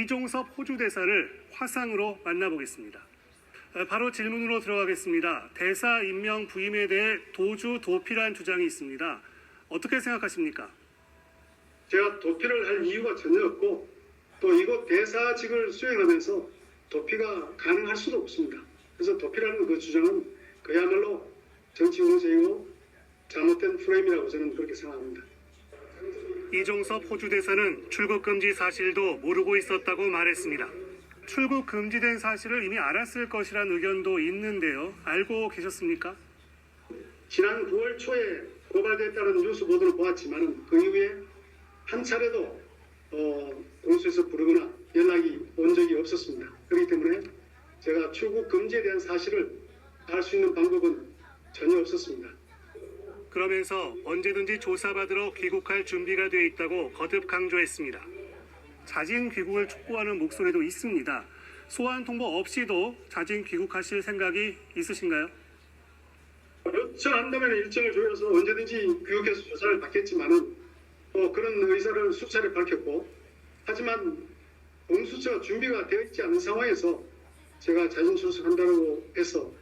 이종섭 호주 대사를 화상으로 만나보겠습니다. 어, 바로 질문으로 들어가겠습니다. 대사 임명 부임에 대해 도주 도피란 주장이 있습니다. 어떻게 생각하십니까? 제가 도피를 할 이유가 전혀 없고 또 이곳 대사직을 수행하면서 도피가 가능할 수도 없습니다. 그래서 도피라는 그 주장은 그야말로 정치 공세이고 잘못된 프레임이라고 저는 그렇게 생각합니다. 이종섭 호주 대사는 출국 금지 사실도 모르고 있었다고 말했습니다. 출국 금지된 사실을 이미 알았을 것이란 의견도 있는데요. 알고 계셨습니까? 지난 9월 초에 고발됐다는 뉴스 보도를 보았지만 그 이후에 한 차례도 어, 공수에서 부르거나 연락이 온 적이 없었습니다. 그렇기 때문에 제가 출국 금지에 대한 사실을 알 수 있는 방법은 전혀 없었습니다. 그러면서 언제든지 조사받으러 귀국할 준비가 돼 있다고 거듭 강조했습니다. 자진 귀국을 촉구하는 목소리도 있습니다. 소환 통보 없이도 자진 귀국하실 생각이 있으신가요? 요청한다면 일정을 조여서 언제든지 교육해서 조사를 받겠지만은 또 그런 의사를 수차례 밝혔고 하지만 공수처가 준비가 되어 있지 않은 상황에서 제가 자진 출석한다고 해서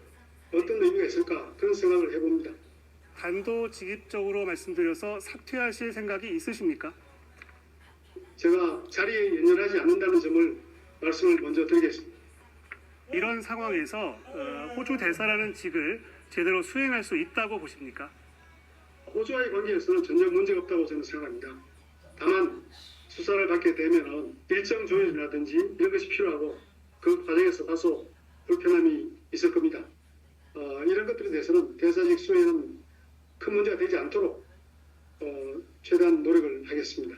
어떤 의미가 있을까 그런 생각을 해봅니다. 단도직입적으로 말씀드려서 사퇴하실 생각이 있으십니까? 제가 자리에 연연하지 않는다는 점을 말씀을 먼저 드리겠습니다. 이런 상황에서 어, 호주 대사라는 직을 제대로 수행할 수 있다고 보십니까? 호주와의 관계에서는 전혀 문제가 없다고 저는 생각합니다. 다만 수사를 받게 되면은 일정 조율이라든지 이런 것이 필요하고 그 과정에서 다소 불편함이 있을 겁니다. 어, 이런 것들에 대해서는 대사직 수행은 큰 문제가 되지 않도록 어, 최대한 노력을 하겠습니다.